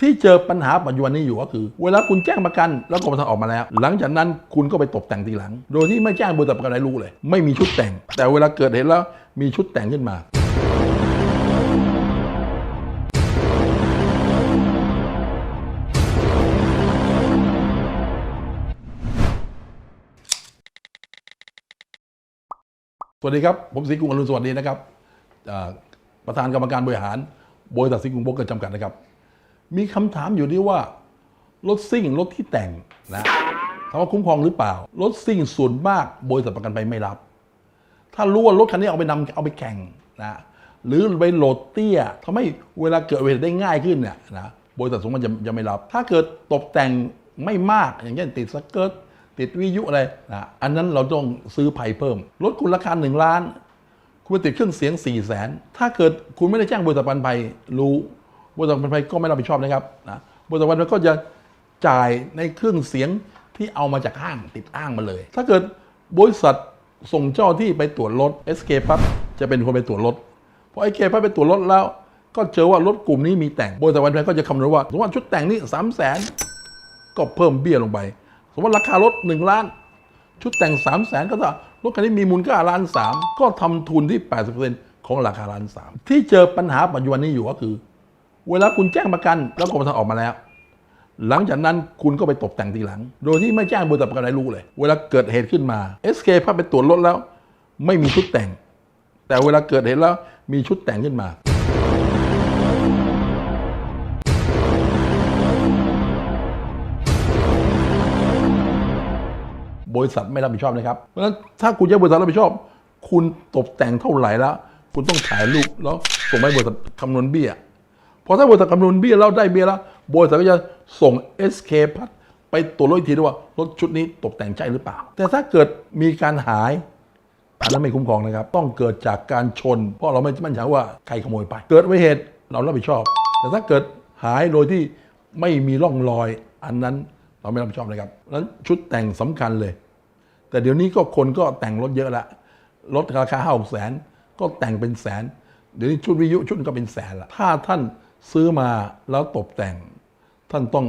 ที่เจอปัญหาปัจจุบันนี้อยู่ก็คือ เวลาคุณแจ้งประกันแล้วกรมธรรม์ออกมาแล้ว หลังจากนั้นคุณก็ไปตกแต่งทีหลัง โดยที่ไม่แจ้งบริษัทประกันอะไรรู้เลย ไม่มีชุดแต่ง แต่เวลาเกิดเหตุแล้วมีชุดแต่งขึ้นมาสวัสดีครับ ผมศรีกรุงอรุณสวัสดีนะครับประธานกรรมการบริหารบริษัทศรีกรุงโบรกเกอร์จำกัดนะครับ มีคำถามอยู่ที่ว่ารถซิ่งรถที่แต่งนะถามว่าคุ้มครองหรือเปล่า รถซิ่งส่วนมากบริษัทประกันภัยไม่รับ ถ้ารู้ว่ารถคันนี้เอาไปนำเอาไปแข่งนะหรือไปโหลดเตี้ยทำให้เวลาเกิดอุบัติเหตุได้ง่ายขึ้นเนี่ยนะบริษัทสงมันจะจะไม่รับ ถ้าเกิดตกแต่งไม่มากอย่างเช่นติดสเกิร์ตติดวิยุอะไรนะอันนั้นเราต้องซื้อภัยเพิ่มรถคุณราคาหนึ่งล้าน คุณไปติดเครื่องเสียง4ี่แสนถ้าเกิดคุณไม่ได้แจ้งบริษัทประกันภัยรู้ บริษัทประกันภัยก็ไม่รับผิดชอบนะครับนะบริษัทประกันภัยก็จะจ่ายในเครื่องเสียงที่เอามาจากห้างติดอ้างมาเลย ถ้าเกิดบริษัทส่งเจ้าที่ไปตรวจรถ SK พับจะเป็นคนไปตรวจรถพอ SK พับไปตรวจรถแล้ว ก็เจอว่ารถกลุ่มนี้มีแต่งบริษัทประกันภัยก็จะคำนวณว่าสมมติว่าชุดแต่งนี้3 0 0แสนก็เพิ่มเบี้ยลงไป สมมติราคารถ1ล้าน ชุดแต่ง3 0 0แสนก็ถ้ารถคันนี้มีมูลค่าล้านสามก็ทำทุนที่ 80%ของราคาล้านสามที่เจอปัญหาปัจจุบันนี้อยู่ก็คือ เวลาคุณแจ้งประกันแล้วกรมธรรม์ออกมาแล้ว หลังจากนั้นคุณก็ไปตกแต่งทีหลัง โดยที่ไม่แจ้งบริษัทประกันอะไรรู้เลย เวลาเกิดเหตุขึ้นมา SK พาไปตรวจรถแล้ว ไม่มีชุดแต่ง แต่เวลาเกิดเหตุแล้วมีชุดแต่งขึ้นมาบริษัทไม่รับผิดชอบนะครับ เพราะฉะนั้นถ้าคุณจะบริษัทรับผิดชอบ คุณตกแต่งเท่าไหร่แล้ว คุณต้องถ่ายรูปแล้วส่งไปบริษัทคำนวณเบี้ย พอถ้าบริษัทคำนวณเบี้ยแล้วได้เบี้ยแล้วบริษัทก็จะส่ง SK พัดไปตรวจรถอีกทีด้วยว่ารถชุดนี้ตกแต่งใช่หรือเปล่า แต่ถ้าเกิดมีการหายอันนั้นไม่คุ้มครองนะครับ ต้องเกิดจากการชน เพราะเราไม่มั่นใจว่าใครขโมยไป เกิดอุบัติเหตุเรารับผิดชอบ แต่ถ้าเกิดหายโดยที่ไม่มีร่องรอย อันนั้นเราไม่รับผิดชอบนะครับนั้นชุดแต่งสำคัญเลย แต่เดี๋ยวนี้ก็คนก็แต่งรถเยอะละรถราคาห้าหกแสนก็แต่งเป็นแสน เดี๋ยวนี้ชุดวิทยุชุดก็เป็นแสนละถ้าท่าน ซื้อมาแล้วตกแต่ง ท่านต้อง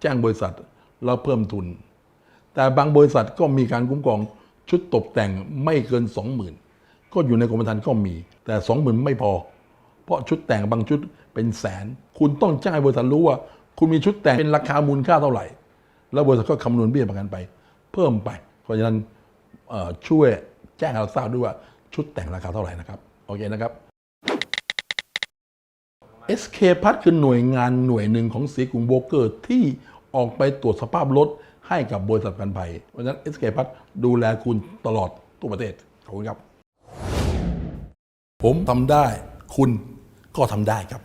แจ้งบริษัทแล้วเพิ่มทุน แต่บางบริษัทก็มีการคุ้มครองชุดตกแต่งไม่เกิน 20,000 ก็อยู่ในกรมธรรม์ก็มี แต่ 20,000 ไม่พอ เพราะชุดแต่งบางชุดเป็นแสน คุณต้องแจ้งบริษัทรู้ว่า คุณมีชุดแต่งเป็นราคามูลค่าเท่าไหร่ แล้วบริษัทก็คำนวณเบี้ยประกันไป เพิ่มไป เพราะฉะนั้นช่วยแจ้งให้เราทราบด้วยว่าชุดแต่งราคาเท่าไหร่นะครับ โอเคนะครับ SK พัทคือหน่วยงานหน่วยหนึ่งของสีกรุงโบรกเกอร์ ที่ออกไปตรวจสภาพรถให้กับบริษัทประกันภัย เพราะฉะนั้น SK พัทดูแลคุณตลอดทั่วประเทศ ขอบคุณครับ ผมทำได้ คุณก็ทำได้ครับ